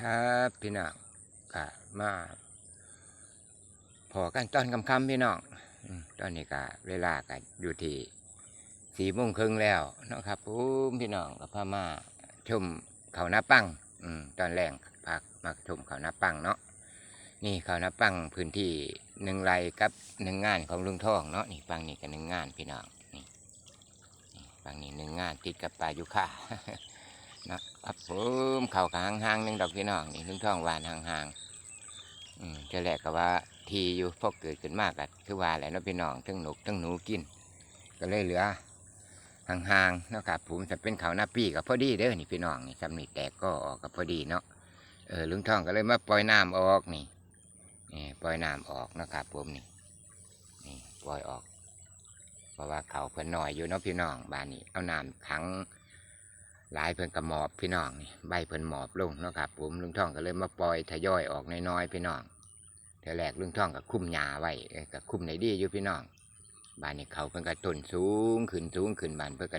ครับพี่น้องกะมาพอกันตอนคำคำพี่น้องตอนนี้กะเวลากะอยู่ที่สี่โมงครึ่งแล้วนะครับผมพี่น้องกับพามาชมเขาหน้าปังอืมตอนแรงพักมาชมเขาหน้าปังเนาะนี่เขาหน้าปังพื้นที่หนึ่งไร่กับหนึ่งงานของลุงทองเนาะนี่ฟังนี่กับหนึ่งงานพี่น้องนี่นี่ฟังนี่หนึ่งงานติดกับปลายุค่า นะครับผมเข่ากห่างๆหนึ่งดอกพี่น้องนี่ลุงท่องหวานห่างๆอืมเจะแรกก็ว่าทีอยู่พอเกิดขึ้นมากก็คือว่าแหละนะพี่น้องทั้งหนุกทั้งหนูกิน ก็เลยเหลือห่างๆนะครับผมจะเป็นเขาหน้าปีกับพอดีเด้อนี่พี่น้องนี่สำนีแตกก็ออกกับพอดีเนาะเออลุงท่องก็เลยมาปล่อยน้ำออกนี่นี่ปล่อยน้ำออกนะครับผมนี่นี่ปล่อยออก เพราะว่าเขาเพิ่นหน้อยอยู่เนาะพี่น้องบ้านนี้เอาน้ำขัง หลายเพิ่นกระหมอบพี่น้องนี่ใบเพิ่นหมอบลงเนาะครับผมลุงท่องก็เลยมาปล่อยทยอยออกน้อยๆพี่น้องเท่าแรกลุงท่องก็คุ้มหญ้าไว้เอ้ยก็คุ้มในดีอยู่พี่น้องบ้านนี้เขาเพิ่นก็ต้นสูงขึ้นสูงขึ้นบ้านเพิ่นก็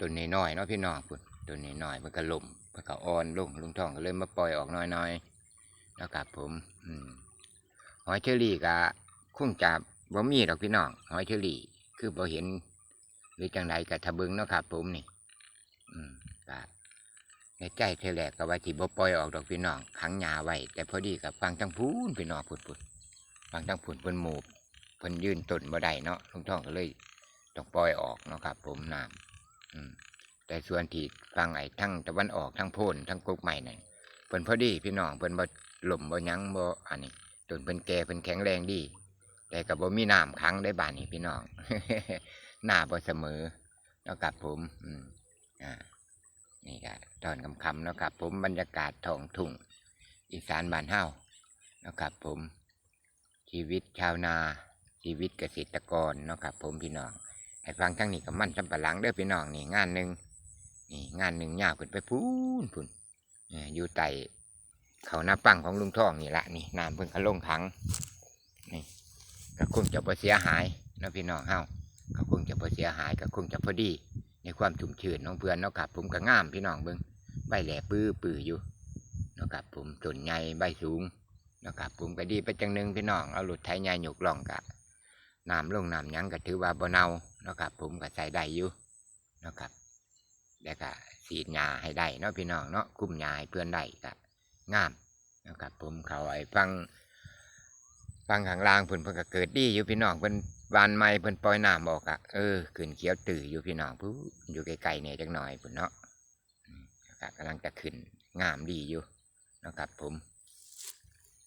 ต้นน้อยๆเนาะพี่น้องพุ่นต้นน้อยๆเพิ่นก็ล่มเพิ่นก็อ่อนลงลุงท่องก็เลยมาปล่อยออกน้อยๆเนาะครับผมอืมหอยเชอรี่ก็คงจะบ่มีดอกพี่น้องหอยเชอรี่คือบ่เห็นหรือจังไดก็ทะเบิงเนาะครับผมนี่ ในใจเธอแหลกก็ว่าที่บ่ปล่อยออกดอกพี่น้องขังหยาไว้แต่พอดีกับฟังทั้งพูนพี่น้องพูดพูดฟังทั้งพูนเพิ่นหมูเพิ่นยืนต้นบ่ได้เนาะลุงท่องก็เลยต้องปล่อยออกเนาะครับ ผมน้ำอืมแต่ส่วนที่ฟังไอ้ทั้งตะวันออกทั้งโพนทั้งกุกใหม่นั่นเพิ่นพอดีพี่น้องเพิ่นบ่หล่มบ่ยั้งบ่อันนี้ต้นเพิ่นแก่เพิ่นแข็งแรงดี แต่ก็บ่มีน้ำขังได้บ้านนี้พี่น้องหน้าบ่เสมอเนาะครับผม อืมอ่า นี่ก็ตอนคำๆนะครับ ผมบรรยากาศทองทุ่ง อีสานบ้านเฮานะครับ ผมชีวิตชาวนาชีวิตเกษตรกรนะครับ ผมพี่น้องให้ฟังทั้งนี้ก็มั่นจำปะหลังเด้อพี่น้องนี่งานหนึ่งนี่งานหนึ่งยาวขึ้นไปพูนพูนเนี่ยอยู่ใต้เขาหน้าปังของลุงท่องนี่ละนี่น้ำเพิ่งกระลงขังนี่ก็คงจะบ่เสียหายนะพี่น้องเฮาก็คงจะบ่เสียหายก็คงจะพอดี ในความชุ่มชื้นของเพื่อนเนาะครับผมก็ง่ามพี่น้องเบิ้งใบแหล่ปื้อปื้ออยู่เนาะครับผมต้นใหญ่ใบสูงเนาะครับผมก็ดีไปจังหนึ่งพี่น้องเอาหลุดไถใหญ่หยกล่องกะน้ำลงน้ำยังก็ถือว่าบ่เน่าเนาะครับผมก็ใส่ได้อยู่เนาะครับแล้วก็สีดหญ้าให้ได้เนาะพี่น้องเนาะคุ้มหญ้าให้เพื่อนได้ก็งามเนาะครับผมเขาไอ้ฟังฟังข้างล่างเพิ่นเพิ่นก็เกิดดีอยู่พี่น้องเพิ่น บานไม้เพิ่นปล่อยน้ำออกอะเออขึ้นเขียวตื่ออยู่พี่น้องผู้อยู่ไกลๆเนี่ยจักหน่อยพุ่นเนาะครับกำลังจะขึ้นงามดีอยู่นะครับผม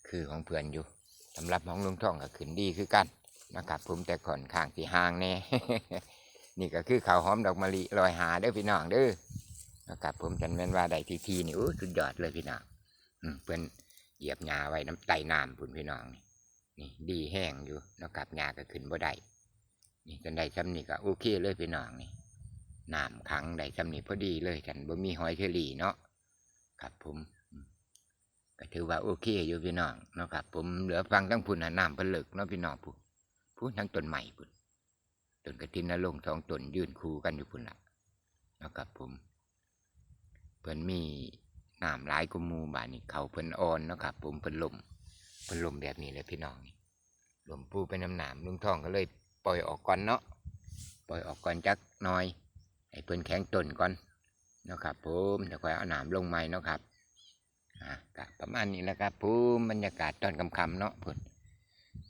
คือของเพื่อนอยู่สำหรับของลุงท่องก็ขึ้นดีคือกันนะครับผมแต่ก่อนข้างที่ห่างแน่นี่ก็คือข้าวหอมดอกมะลิลอยหาเด้อพี่น้องเด้อนะครับผมจันแม่นว่าได้ทีทีนี่โอ้สุดยอดเลยพี่น้องเพิ่อนเหยียบหญ้าไว้น้ำไตน้ำพุ่นพี่น้องนี่ นี่ดีแห้งอยู่เนาะกับหญ้าก็ขึ้นบ่ได้นี่จันได้ซ้ำนี่ก็โอเคเลยพี่น้องนี่น้ำขังได้ซ้ำนี่พอดีเลยกันบ่มีหอยเชอรี่เนาะครับผมก็ถือว่าโอเคอยู่พี่น้องเนาะครับผมเหลือฟังทั้งพุ่นน้ำเพนเลิกเนาะพี่น้องพุ่นพุ่นทั้งต้นใหม่พุ่นต้นกระถินนรงสองต้นยืนคู่กันอยู่พุ่นละเนาะครับผมเพิ่นมีน้ำหลายกุมูบานนี่เขาเพิ่นอ่อนเนาะครับผมเพิ่นลม เพิ่นลมแบบนี้เลยพี่น้องนี่ลมปูไปน้ำหนามลุงท่องก็เลยปล่อยออกก่อนเนาะปล่อยออกก่อนจักหน่อยให้เพิ่นแข็งต้นก่อนเนาะครับผมเดี๋ยวค่อยเอาหนามลงใหม่เนาะครับอะกประมาณนี้แหละครับผมบรรยากาศตอนค่ำๆเนาะพุ่น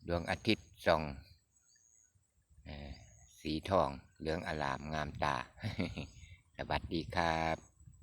ดวงอาทิตย์ส่องเอ่อสีทองเหลืองอลามงามตา สวัสดีครับ